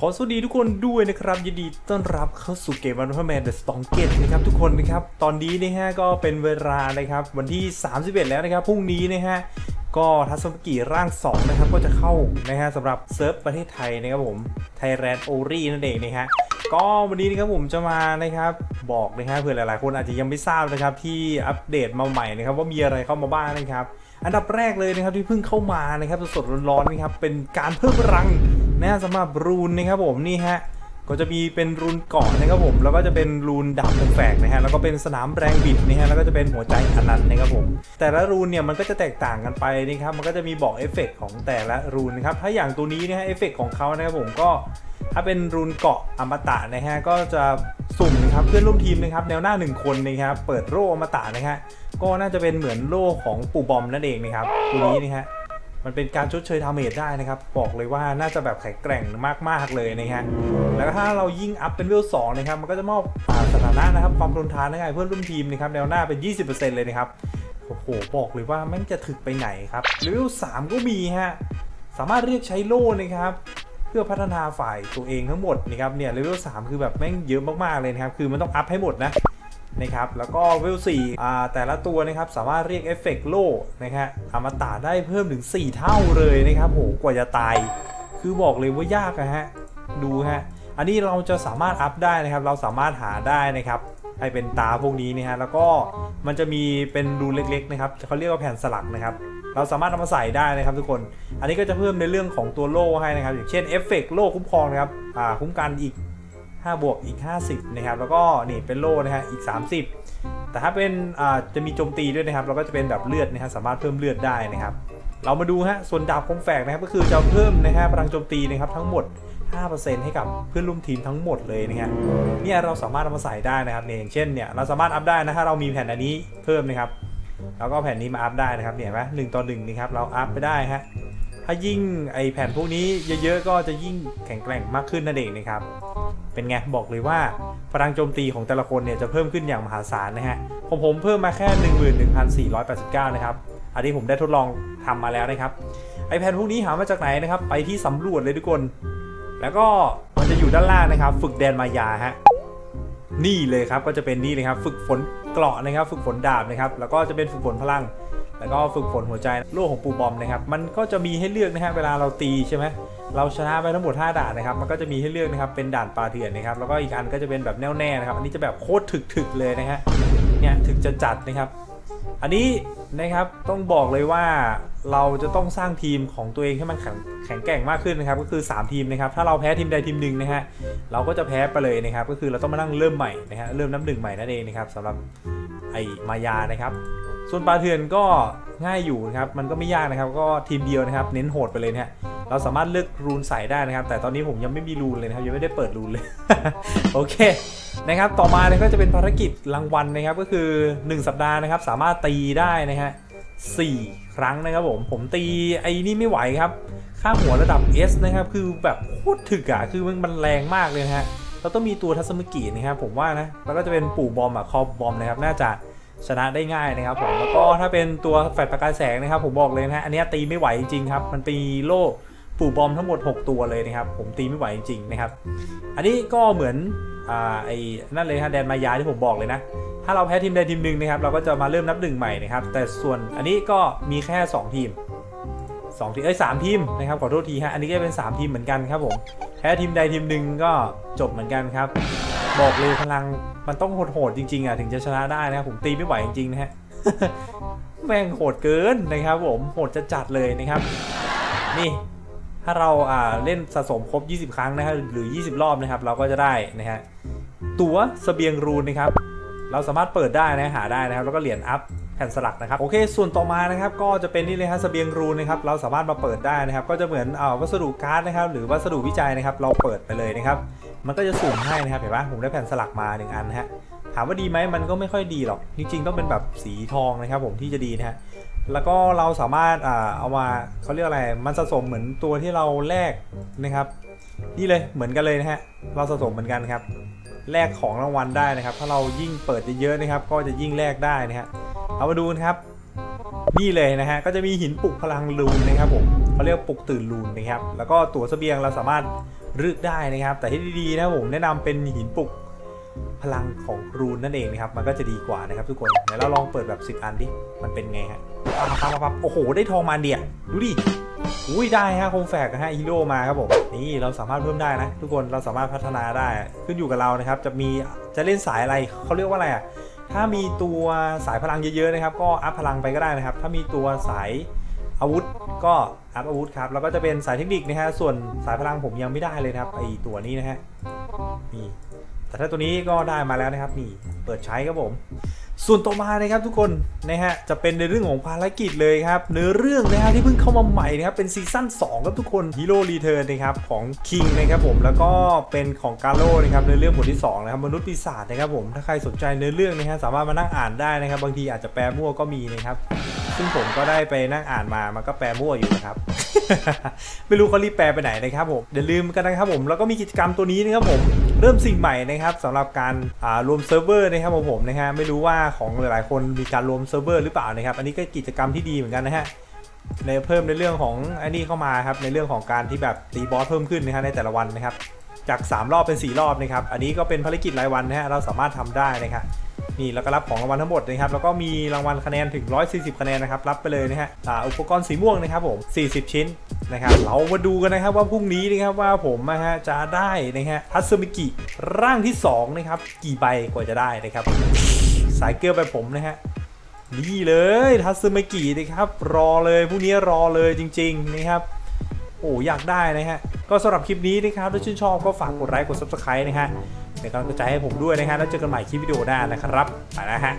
ขอสวัสดีทุกคนด้วยนะครับยินดีต้อนรับเข้าสู่เกมวันพันแมนเดอะสตองเกตนะครับทุกคนนะครับตอนนี้นะฮะก็เป็นเวลานะครับวันที่ 31 แล้วนะครับพรุ่งนี้นะฮะก็ทัศนกิร่าง 2 นะครับ ก็จะเข้านะฮะสำหรับเซิร์ฟประเทศไทยนะครับผมไทยแลนด์โอรีนั่นเองนะฮะก็วันนี้นะครับผมจะมานะครับบอกนะฮะเผื่อหลายๆ คนอาจจะยังไม่ทราบนะครับที่อัปเดตมาใหม่นะครับว่ามีอะไรเข้ามาบ้างนะครับ อันดับแรกเลยนะครับที่เพิ่งเข้ามานะครับสดๆร้อนๆนะครับเป็นการเพิ่มพลัง นะสำหรับรูนนะครับผมนี่ฮะก็จะมีเป็นรูนเกาะนะครับผมแล้วก็จะเป็นรูนดาบแฝกนะฮะแล้วก็เป็นสนามแรงบิดนะฮะแล้วก็จะเป็นหัวใจอนันต์นะครับผมแต่ละรูนเนี่ยมันก็จะแตกต่างกันไปนะครับมันก็จะมีบอกเอฟเฟกต์ของแต่ละรูนนะครับถ้าอย่างตัวนี้นะฮะเอฟเฟกต์ของเขานะครับผมก็ถ้าเป็นรูนเกาะอมตะนะฮะก็จะสุ่มนะครับเพื่อนร่วมทีมนะครับแนวหน้าหนึ่งคนนะครับเปิดโร่อมตะนะฮะก็น่าจะเป็นเหมือนโล่ของปู่บอมนั่นเองนะครับตัวนี้นะฮะ มันเป็นการชดเชยดาเมจได้นะครับ บอกเลยว่าน่าจะแบบแข็งแกร่งมากๆเลยนะฮะแล้วถ้าเรายิ่งอัพเป็นเวลสองนะครับมันก็จะมอบอ่าสถานะนะครับความทนทานให้กับเพื่อนร่วมทีมนะครับแนวหน้าเป็น 20%เลยนะครับโอ้โหบอกเลยว่าแม่งจะถึกไปไหนครับเลเวลสามก็มีฮะสามารถเรียกใช้โล่นะครับเพื่อพัฒนาฝ่ายตัวเองทั้งหมดนะครับเนี่ยเลเวล3คือแบบแม่งเยอะมากๆเลยนะครับคือมันต้องอัพให้หมดนะ นะครับ แล้วก็เวล4อ่แต่ละตัวนะครับสามารถเรียกเอฟเฟกต์โล่นะครับอมตะได้เพิ่มถึง 4 เท่าเลยนะครับโหกว่าจะตาย คือบอกเลยว่ายากนะฮะ ดูฮะ อันนี้เราจะสามารถอัพได้นะครับ เราสามารถหาได้นะครับให้เป็นตาพวกนี้นะฮะ แล้วก็มันจะมีเป็นรูเล็กๆนะครับเขาเรียกว่าแผ่นสลักนะครับ เราสามารถเอามาใส่ได้นะครับทุกคน อันนี้ก็จะเพิ่มในเรื่องของตัวโล่ให้นะครับ อย่างเช่นเอฟเฟกต์โล่คุ้มครองนะครับ อ่า คุ้มกันอีก 5 บวกอีก 50 นะครับ แล้วก็นี่เป็นโล่นะฮะอีก 30 แต่ถ้าเป็นจะมีโจมตีด้วยนะครับ เราก็จะเป็นแบบเลือดนะฮะสามารถเพิ่มเลือดได้นะครับ เรามาดูฮะส่วนดาบคมแฝกนะครับก็คือจะเพิ่มนะฮะพลังโจมตีนะครับทั้งหมด 5%ให้กับเพื่อนร่วมทีมทั้งหมดเลยนะฮะเนี่ยเราสามารถเอามาใส่ได้นะครับเนี่ยอย่างเช่นเนี่ยเราสามารถอัพได้นะถ้าเรามีแผ่นอันนี้เพิ่มนะครับแล้วก็แผ่นนี้มาอัพได้นะครับเนี่ยเห็นไหมหนึ่งต่อหนึ่งนะครับเราอัพไปได้ฮะถ้ายิ่งไอแผ่นพวกนี้เยอะๆก็จะยิ่งแข็งแกร่งมากขึ้นนั่นเองนะครับ เป็นไงบอกเลยว่าพลังโจมตีของแต่ละคนเนี่ยจะเพิ่มขึ้นอย่างมหาศาลนะฮะผมผมเพิ่มมาแค่ 11,489 นะครับ อันนี้ผมได้ทดลองทำมาแล้วนะครับ ไอแผ่นพวกนี้หามาจากไหนนะครับ ไปที่สำรวจเลยทุกคน แล้วก็มันจะอยู่ด้านล่างนะครับ ฝึกแดนมายาฮะนี่เลยครับก็จะเป็นนี่เลยครับ ฝึกฝนเกราะนะครับ ฝึกฝนดาบนะครับ แล้วก็จะเป็นฝึกฝนพลัง แล้วก็ฝึกฝนหัวใจโล่ของปูบอมนะครับ มันก็จะมีให้เลือกนะฮะเวลาเราตีใช่ไหมเราชนะไปทั้งหมด5ด่านนะครับ มันก็จะมีให้เลือกนะครับ เป็นด่านปลาเถื่อนนะครับ แล้วก็อีกอันก็จะเป็นแบบแน่วแน่นะครับ อันนี้จะแบบโคตรถึกๆเลยนะฮะ เนี่ยถึกจะจัดนะครับ อันนี้นะครับต้องบอกเลยว่าเราจะต้องสร้างทีมของตัวเองให้มันแข็งแข็งแกร่งมากขึ้นนะครับ ก็คือ 3 ทีมนะครับ ถ้าเราแพ้ทีมใดทีมหนึ่งนะฮะ เราก็จะแพ้ไปเลยนะครับ ก็คือเราต้องมานั่งเริ่มใหม่นะฮะ เริ่มน้ำหนึ่งใหม่นั่นเองนะครับสำหรับไอ้มายานะครับ ส่วนปลาเถื่อนก็ง่ายอยู่นะครับ มันก็ไม่ยากนะครับ ก็ทีมเดียวนะครับ เน้นโหดไปเลยนะฮะ เราสามารถเลือกรูนใส่ได้นะครับ แต่ตอนนี้ผมยังไม่มีรูนเลยนะครับ ยังไม่ได้เปิดรูนเลย โอเค นะครับ ต่อมาเนี่ยก็จะเป็นภารกิจรางวัลนะครับ ก็คือ 1 สัปดาห์นะครับ สามารถตีได้นะฮะสี่ครั้งนะครับผม ผมตีไอ้นี่ไม่ไหวครับ ค่าหัวระดับ S นะครับ คือแบบโคตรถึกอะคือมันมันแรงมากเลยนะฮะ เราต้องมีตัวทัศมิกินะครับ ผมว่านะ แล้วก็จะเป็นปู่บอมอะคอบอมนะครับ น่าจะ ชนะได้ง่ายนะครับผมแล้วก็ถ้าเป็นตัวแฟลชประกายแสงนะครับ ผมบอกเลยนะฮะอันนี้ตีไม่ไหวจริงครับ มันตีโล่ปู่บอมทั้งหมด 6 ตัวเลยนะครับ ผมตีไม่ไหวจริงนะครับ อันนี้ก็เหมือนอ่าไอ้นั่นเลยฮะแดนมายาที่ผมบอกเลยนะ ถ้าเราแพ้ทีมใดทีมหนึ่งนะครับ เราก็จะมาเริ่มนับหนึ่งใหม่นะครับ แต่ส่วนอันนี้ก็มีแค่ 2 ทีม2ทีมเอ้ยสามทีมนะครับขอโทษทีฮะอันนี้ก็เป็น 3 ทีมเหมือนกันครับผมแพ้ทีมใดทีมหนึ่งก็จบเหมือนกันครับ บอกเลยพลังมันต้องโหดๆจริงๆอะถึงจะชนะได้นะครับผมตีไม่ไหวจริงๆนะฮะแม่งโหดเกินนะครับผมโหดจะจัดเลยนะครับ นี่ถ้าเราอ่าเล่นสะสมครบ 20 ครั้งนะครับหรือ 20 รอบนะครับ เราก็จะได้นะฮะตั๋วเสบียงรูนนะครับ เราสามารถเปิดได้นะหาได้นะครับ แล้วก็เหรียญอัพ แผ่นสลักนะครับโอเค ส่วนต่อมานะครับก็จะเป็นนี่เลยฮะเสบียงรูนะครับเราสามารถมาเปิดได้นะครับ ก็จะเหมือนอ่าวัสดุการ์ดนะครับหรือวัสดุวิจัยนะครับ เราเปิดไปเลยนะครับมันก็จะสุ่มให้นะครับเห็นปะผมได้แผ่นสลักมาหนึ่งอันฮะถามว่าดีไหมมันก็ไม่ค่อยดีหรอก จริงๆต้องเป็นแบบสีทองนะครับ ผมที่จะดีนะฮะแล้วก็เราสามารถอ่าเอามาเขาเรียกอะไรมันสะสมเหมือนตัวที่เราแลกนะครับนี่เลยเหมือนกันเลยนะฮะเราสะสมเหมือนกันครับแลกของรางวัลได้นะครับ ถ้าเรายิ่งเปิดเยอะๆนะครับ ก็จะยิ่งแลกได้นะฮะ เอามาดูนะครับ นี่เลยนะฮะก็จะมีหินปลุกพลังลูนนะครับผมเขาเรียกปลุกตื่นรูนนะครับ แล้วก็ตั๋วเสบียงเราสามารถรึกได้นะครับ แต่ที่ดีๆนะผมแนะนำเป็นหินปลุกพลังของรูนนั่นเองนะครับ มันก็จะดีกว่านะครับทุกคนเดี๋ยวเราลองเปิดแบบ 10 อันดิ มันเป็นไงฮะปั๊บปั๊บปั๊บโอ้โห ได้ทองมาเดียดูดิ อุ้ยได้ฮะโคมแฝกฮะฮีโร่มาครับผม นี่เราสามารถเพิ่มได้นะ ทุกคน เราสามารถพัฒนาได้ ขึ้นอยู่กับเรานะครับ จะมี จะเล่นสายอะไร เขาเรียกว่าอะไรอะ ถ้ามีตัวสายพลังเยอะๆนะครับ ก็อัพพลังไปก็ได้นะครับ ถ้ามีตัวสายอาวุธก็อัพอาวุธครับ แล้วก็จะเป็นสายเทคนิคนะฮะ ส่วนสายพลังผมยังไม่ได้เลยนะครับไอตัวนี้นะฮะ นี่ แต่ถ้าตัวนี้ก็ได้มาแล้วนะครับ นี่ เปิดใช้ครับผม ส่วนต่อมานะครับทุกคนนะฮะจะเป็นในเรื่องของภารกิจเลยครับเนื้อเรื่องนะฮะที่เพิ่งเข้ามาใหม่นะครับเป็นซีซั่น2ครับทุกคนฮีโร่รีเทิร์นนะครับของคิงนะครับผมแล้วก็เป็นของกาโร่นะครับในเรื่องบทที่2นะครับมนุษย์ปีศาจนะครับผมถ้าใครสนใจเนื้อเรื่องนะฮะสามารถมานั่งอ่านได้นะครับ บางทีอาจจะแปลมั่วก็มีนะครับ ซึ่งผมก็ได้ไปนั่งอ่านมามันก็แปลมั่วอยู่นะครับ ไม่รู้เขารีบแปลไปไหนนะครับผมอย่าลืมกันนะครับผมแล้วก็มีกิจกรรมตัวนี้นะครับผมเริ่มสิ่งใหม่นะครับสำหรับการรวมเซิร์ฟเวอร์นะครับของผมนะฮะไม่รู้ว่าของหลายๆ คนมีการรวมเซิร์ฟเวอร์หรือเปล่านะครับอันนี้ก็กิจกรรมที่ดีเหมือนกันนะฮะในเพิ่มในเรื่องของอันนี้เข้ามาครับในเรื่องของการที่แบบตีบอสเพิ่มขึ้นนะฮะในแต่ละวันนะครับจาก 3 รอบเป็น 4 รอบนะครับ อันนี้ก็เป็นภารกิจรายวันนะฮะ เราสามารถทำได้นะครับ นี่แล้วก็รับของรางวัลทั้งหมดนะครับแล้วก็มีรางวัลคะแนนถึง 140 คะแนนนะครับรับไปเลยนะฮะอุปกรณ์สีม่วงนะครับผม40 ชิ้นนะครับเรามาดูกันนะครับว่าพรุ่งนี้นะครับว่าผมนะฮะจะได้นะฮะทัตสึมิกิร่างที่2นะครับกี่ใบกว่าจะได้นะครับ สายเกลือแบบผมนะฮะนี่เลยทัตสึมิกินะครับรอเลยพรุ่งนี้รอเลยจริง ๆนะครับโอ้อยากได้นะฮะก็สำหรับคลิปนี้นะครับถ้าชื่นชอบก็ฝากกดไลค์กด subscribe นะฮะ เป็นกำลังใจให้ผมด้วยนะฮะแล้วเจอกันใหม่คลิปวิดีโอหน้านะครับไปแล้วฮะ